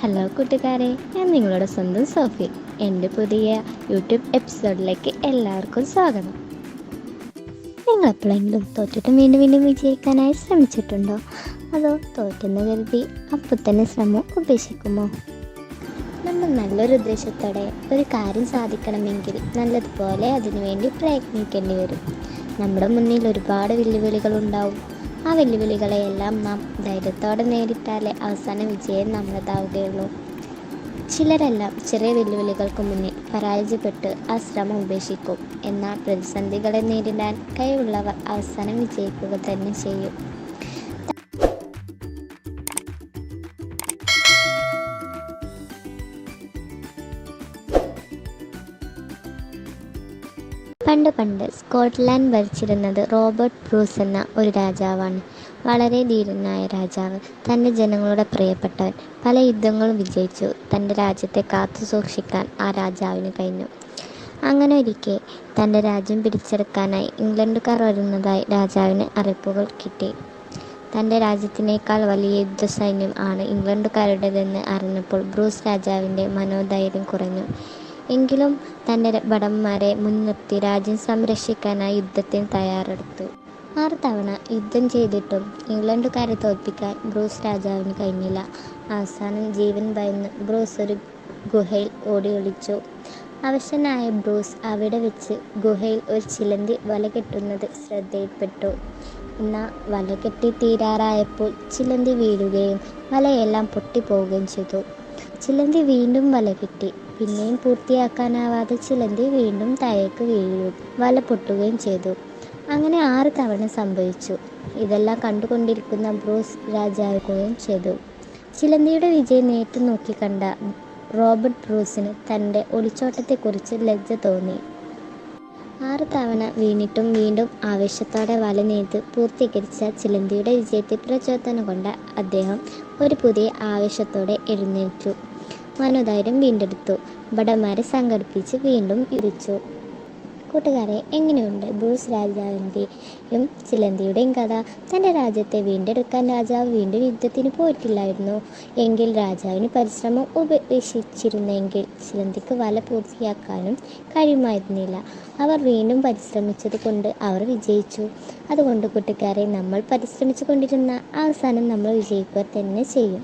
Hello കൂട്ടുകാരെ. ഞാൻ നിങ്ങളുടെ സ്വന്തം സോഫി. എന്റെ പുതിയ യൂട്യൂബ് എപ്പിസോഡിലേക്ക് എല്ലാവർക്കും സ്വാഗതം. നിങ്ങൾ എപ്പോഴെങ്കിലും തോറ്റിട്ട് വീണ്ടും വീണ്ടും വിജയിക്കാനായി ശ്രമിച്ചിട്ടുണ്ടോ? അതോ തോറ്റെന്ന് കരുതി അപ്പോൾ തന്നെ ശ്രമം ഉപേക്ഷിക്കുമോ? നമ്മൾ നല്ലൊരു ഉദ്ദേശത്തോടെ ഒരു കാര്യം സാധിക്കണമെങ്കിൽ നല്ലതുപോലെ അതിനുവേണ്ടി പ്രയത്നിക്കേണ്ടി വരും. നമ്മുടെ മുന്നിൽ ഒരുപാട് വെല്ലുവിളികൾ ഉണ്ടാവും ആ വെല്ലുവിളികളെയെല്ലാം നാം ധൈര്യത്തോടെ നേരിട്ടാലേ അവസാന വിജയം നമ്മളതാവുകയുള്ളൂ ചിലരെല്ലാം ചെറിയ വെല്ലുവിളികൾക്ക് മുന്നിൽ പരാജയപ്പെട്ട് ആ ശ്രമം ഉപേക്ഷിക്കും. എന്നാൽ പ്രതിസന്ധികളെ നേരിടാൻ കഴിവുള്ളവർ അവസാനം വിജയിക്കുക തന്നെ ചെയ്യും. പണ്ട് പണ്ട് സ്കോട്ട്ലാൻഡ് ഭരിച്ചിരുന്നത് റോബർട്ട് ബ്രൂസ് എന്ന ഒരു രാജാവാണ്. വളരെ ധീരനായ രാജാവ്. തന്റെ ജനങ്ങളുടെ പ്രിയപ്പെട്ടവൻ. പല യുദ്ധങ്ങളും വിജയിച്ചു. തന്റെ രാജ്യത്തെ കാത്തു സൂക്ഷിക്കാൻ ആ രാജാവിന് കഴിഞ്ഞു. അങ്ങനെ ഒരിക്കെ തന്റെ രാജ്യം പിടിച്ചെടുക്കാനായി ഇംഗ്ലണ്ടുകാർ വരുന്നതായി രാജാവിന് അറിയിപ്പുകൾ കിട്ടി. തന്റെ രാജ്യത്തിനേക്കാൾ വലിയ യുദ്ധസൈന്യം ആണ് ഇംഗ്ലണ്ടുകാരുടേതെന്ന് അറിഞ്ഞപ്പോൾ ബ്രൂസ് രാജാവിന്റെ മനോധൈര്യം കുറഞ്ഞു. എങ്കിലും തന്റെ ഭടന്മാരെ മുൻനിർത്തി രാജ്യം സംരക്ഷിക്കാനായി യുദ്ധത്തിന് തയ്യാറെടുത്തു. ആറ് തവണ യുദ്ധം ചെയ്തിട്ടും ഇംഗ്ലണ്ടുകാരെ തോൽപ്പിക്കാൻ ബ്രൂസ് രാജാവിന് കഴിഞ്ഞില്ല. അവസാനം ജീവൻ ഭയന്ന് ബ്രൂസ് ഒരു ഗുഹയിൽ ഓടി ഒളിച്ചു. അവശനായ ബ്രൂസ് അവിടെ വെച്ച് ഗുഹയിൽ ഒരു ചിലന്തി വല കെട്ടുന്നത് ശ്രദ്ധയിൽപ്പെട്ടു. എന്നാൽ വല കെട്ടി തീരാറായപ്പോൾ ചിലന്തി വീഴുകയും വലയെല്ലാം പൊട്ടിപ്പോവുകയും ചെയ്തു. ചിലന്തി വീണ്ടും വല കിട്ടി. പിന്നെയും പൂർത്തിയാക്കാനാവാതെ ചിലന്തി വീണ്ടും താഴേക്ക് വീഴുകയും വല പൊട്ടുകയും ചെയ്തു. അങ്ങനെ ആറ് തവണ സംഭവിച്ചു. ഇതെല്ലാം കണ്ടുകൊണ്ടിരിക്കുന്ന ബ്രൂസ് രാജാവുകയും ചെയ്തു. ചിലന്തിയുടെ വിജയം നേരിട്ട് നോക്കി കണ്ട റോബർട്ട് ബ്രൂസിന് തന്റെ ഒളിച്ചോട്ടത്തെക്കുറിച്ച് ലജ്ജ തോന്നി. ആറ് തവണ വീണിട്ടും വീണ്ടും ആവേശത്തോടെ വല നെയ്ത് പൂർത്തീകരിച്ച ചിലന്തിയുടെ വിജയത്തെ പ്രചോദനം കൊണ്ട് അദ്ദേഹം ഒരു പുതിയ ആവേശത്തോടെ എഴുന്നേറ്റു. മനോധൈര്യം വീണ്ടെടുത്തു. ഭടന്മാരെ സംഘടിപ്പിച്ച് വീണ്ടും ഇരിച്ചു കൂട്ടുകാരെ എങ്ങനെയുണ്ട്? ബ്രൂസ് രാജാവിന്റെയും ചിലന്തിയുടെയും കഥ. തന്റെ രാജ്യത്തെ വീണ്ടെടുക്കാൻ രാജാവ് വീണ്ടും യുദ്ധത്തിന് പോയിട്ടില്ലായിരുന്നു. എങ്കിൽ രാജാവിന് പരിശ്രമം ഉപേക്ഷിച്ചിരുന്നെങ്കിൽ ചിലന്തിക്ക് വല പൂർത്തിയാക്കാനും കഴിയുമായിരുന്നില്ല. അവർ വീണ്ടും പരിശ്രമിച്ചത് കൊണ്ട് അവർ വിജയിച്ചു. അതുകൊണ്ട് കൂട്ടുകാരെ നമ്മൾ പരിശ്രമിച്ചു കൊണ്ടിരുന്ന അവസാനം നമ്മൾ വിജയിക്കുക തന്നെ ചെയ്യും.